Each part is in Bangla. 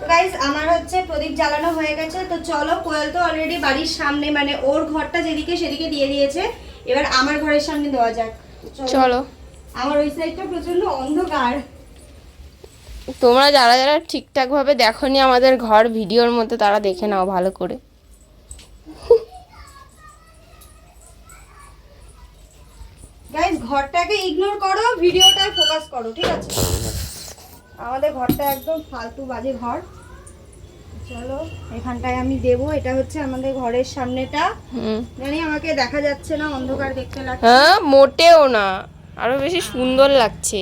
তো গাইস আমার হচ্ছে প্রদীপ জ্বালানো হয়ে গেছে তো চলো কোয়েল তো অলরেডি বাড়ির সামনে মানে ওর ঘরটা যেদিকে সেদিকে দিয়ে দিয়েছে। এবার আমার ঘরের সামনে দেওয়া যাক। চলো। আমার ওই সাইডটা প্রচণ্ড অন্ধকার। তোমরা যারা যারা ঠিকঠাক ভাবে দেখোনি আমাদের ঘর ভিডিওর মধ্যে তারা দেখে নাও ভালো করে। গাইস ঘরটাকে ইগনোর করো ভিডিওটায় ফোকাস করো ঠিক আছে? আমাদের ঘরটা একদম ফালতু বাজে ঘর। চলো এখানটায় আমি দেবো। এটা হচ্ছে আমাদের ঘরের সামনেটা। জানি আমাকে দেখা যাচ্ছে না অন্ধকার দেখতে লাগছে। হ্যাঁ মোটেও না। আরও বেশি সুন্দর লাগছে।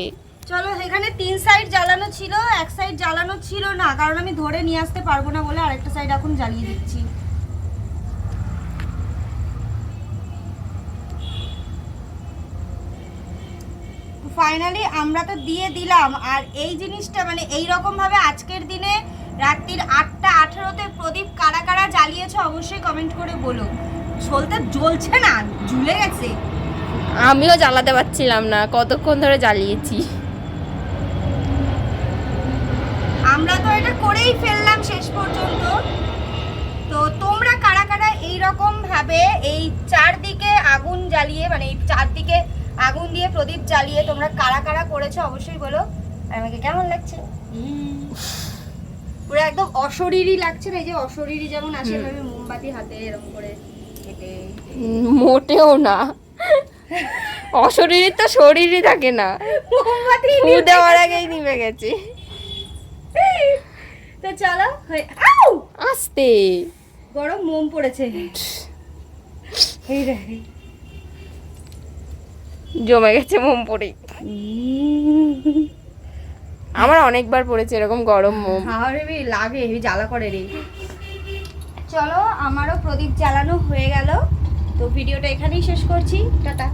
চলো এখানে তিন সাইড জ্বালানো ছিল এক সাইড জ্বালানো ছিল না। কারণ আমি ধরে নিয়ে আসতে পারব না বলে আরেকটা সাইড এখন জ্বালিয়ে দিচ্ছি। ফাইনালি আমরা তো দিয়ে দিলাম। আর এই জিনিসটা মানে এই রকম ভাবে আজকের দিনে রাত্রির আটটা আঠেরোতে প্রদীপ কারা কারা জ্বালিয়েছে অবশ্যই কমেন্ট করে বলো। ঝোলটা জ্বলছে না ঝুলে গেছে। আমিও জ্বালাতে পারছিলাম না কতক্ষণ ধরে জ্বালিয়েছি। আমরা তো এটা করেই ফেললাম শেষ পর্যন্ত। তো তোমরা কারা কারা এই রকম ভাবে এই চারদিকে আগুন জ্বালিয়ে মানে এই চারদিকে আগুন দিয়ে প্রদীপ জ্বালিয়ে তোমরা কারা কারা করেছ অবশ্যই বলো। আর আমাকে কেমন লাগছে? পুরো একদম অশরীরই লাগছে না এই যে অশরীরই যেমন আসে। এভাবে মোমবাতি হাতে এরকম করে মোটেও না। অশরীরই তো শরীরই থাকে না। মোমবাতি দেওয়ার আগেই নিভে গেছে। তো চলো! আস্তে। গরম মোম পড়েছে। এই রে। জমে গেছে মোম পড়ে আমার অনেকবার পড়েছে এরকম গরম মোম। হাওয়া রে লাগে জ্বালা করে রে। চলো, আমারও প্রদীপ জ্বালানো হয়ে গেল। তো ভিডিওটা এখানেই শেষ করছি। টাটা।